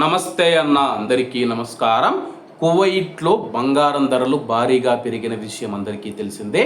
నమస్తే అన్న అందరికీ నమస్కారం. కువైట్లో బంగారం ధరలు భారీగా పెరిగిన విషయం అందరికీ తెలిసిందే.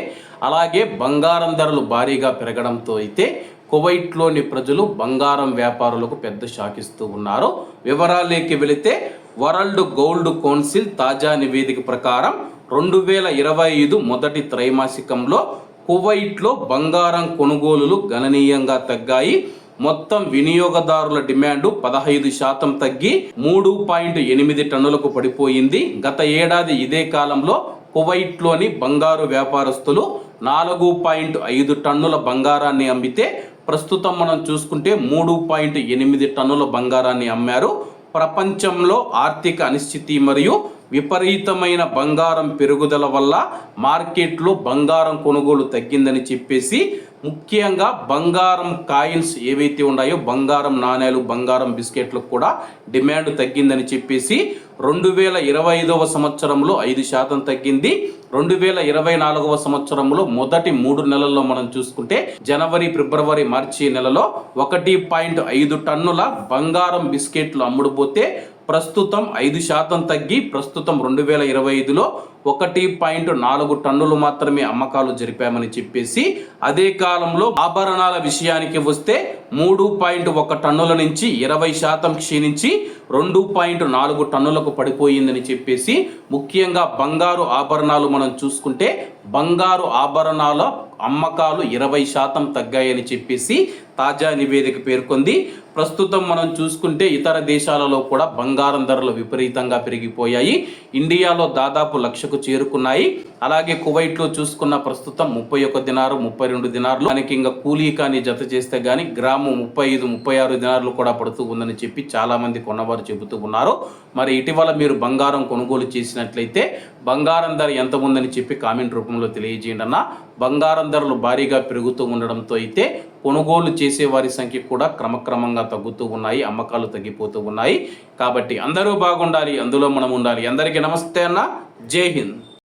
అలాగే బంగారం ధరలు భారీగా పెరగడంతో అయితే కువైట్లోని ప్రజలు బంగారం వ్యాపారులకు పెద్ద షాక్ ఇస్తూ ఉన్నారు. వివరాలేకి వెళితే వరల్డ్ గోల్డ్ కౌన్సిల్ తాజా నివేదిక ప్రకారం రెండు వేల ఇరవై ఐదు మొదటి త్రైమాసికంలో కువైట్లో బంగారం కొనుగోలులు గణనీయంగా తగ్గాయి. మొత్తం వినియోగదారుల డిమాండ్ పదహైదు శాతం తగ్గి మూడు పాయింట్ ఎనిమిది టన్నులకు పడిపోయింది. గత ఏడాది ఇదే కాలంలో కువైట్లోని బంగారు వ్యాపారస్తులు నాలుగు పాయింట్ ఐదు టన్నుల బంగారాన్ని అమ్మితే ప్రస్తుతం మనం చూసుకుంటే మూడు పాయింట్ ఎనిమిది టన్నుల బంగారాన్ని అమ్మారు. ప్రపంచంలో ఆర్థిక అనిశ్చితి మరియు విపరీతమైన బంగారం పెరుగుదల వల్ల మార్కెట్లో బంగారం కొనుగోలు తగ్గిందని చెప్పేసి ముఖ్యంగా బంగారం కాయిన్స్ ఏవైతే ఉన్నాయో బంగారం నాణేలు బంగారం బిస్కెట్లకు కూడా డిమాండ్ తగ్గిందని చెప్పేసి రెండు వేల ఇరవై ఐదవ సంవత్సరంలో ఐదు శాతం తగ్గింది. రెండు వేల ఇరవై నాలుగవ సంవత్సరంలో మొదటి మూడు నెలల్లో మనం చూసుకుంటే జనవరి ఫిబ్రవరి మార్చి నెలలో ఒకటి పాయింట్ ఐదు టన్నుల బంగారం బిస్కెట్లు అమ్ముడుపోతే ప్రస్తుతం ఐదు శాతం తగ్గి ప్రస్తుతం రెండు వేల ఇరవై ఐదులో ఒకటి పాయింట్ నాలుగు టన్నులు మాత్రమే అమ్మకాలు జరిపామని చెప్పేసి అదే కాలంలో ఆభరణాల విషయానికి వస్తే మూడు పాయింట్ ఒక టన్నుల నుంచి ఇరవై శాతం క్షీణించి రెండు పాయింట్ నాలుగు టన్నులకు పడిపోయిందని చెప్పేసి ముఖ్యంగా బంగారు ఆభరణాలు మనం చూసుకుంటే బంగారు ఆభరణాల అమ్మకాలు ఇరవై శాతం తగ్గాయని చెప్పేసి తాజా నివేదిక పేర్కొంది. ప్రస్తుతం మనం చూసుకుంటే ఇతర దేశాలలో కూడా బంగారం ధరలు విపరీతంగా పెరిగిపోయాయి. ఇండియాలో దాదాపు లక్షకు చేరుకున్నాయి. అలాగే కువైట్లో చూసుకున్న ప్రస్తుతం ముప్పై ఒక్క దినారు ముప్పై రెండు దినారులు మనకి ఇంకా కూలీ కానీ జత చేస్తే కానీ గ్రాము ముప్పై ఐదు ముప్పై ఆరు దినారులు కూడా పడుతూ ఉందని చెప్పి చాలామంది కొన్నవారు చెబుతూ ఉన్నారు. మరి ఇటీవల మీరు బంగారం కొనుగోలు చేసినట్లయితే బంగారం ధర ఎంత ఉందని చెప్పి కామెంట్ రూపంలో తెలియజేయండి అన్న. బంగారం ధరలు భారీగా పెరుగుతూ ఉండడంతో అయితే కొనుగోలు చేసే వారి సంఖ్య కూడా క్రమక్రమంగా తగ్గుతూ ఉన్నాయి అమ్మకాలు తగ్గిపోతూ ఉన్నాయి. కాబట్టి అందరూ బాగుండాలి అందులో మనం ఉండాలి. అందరికీ నమస్తే అన్న. జై హింద్.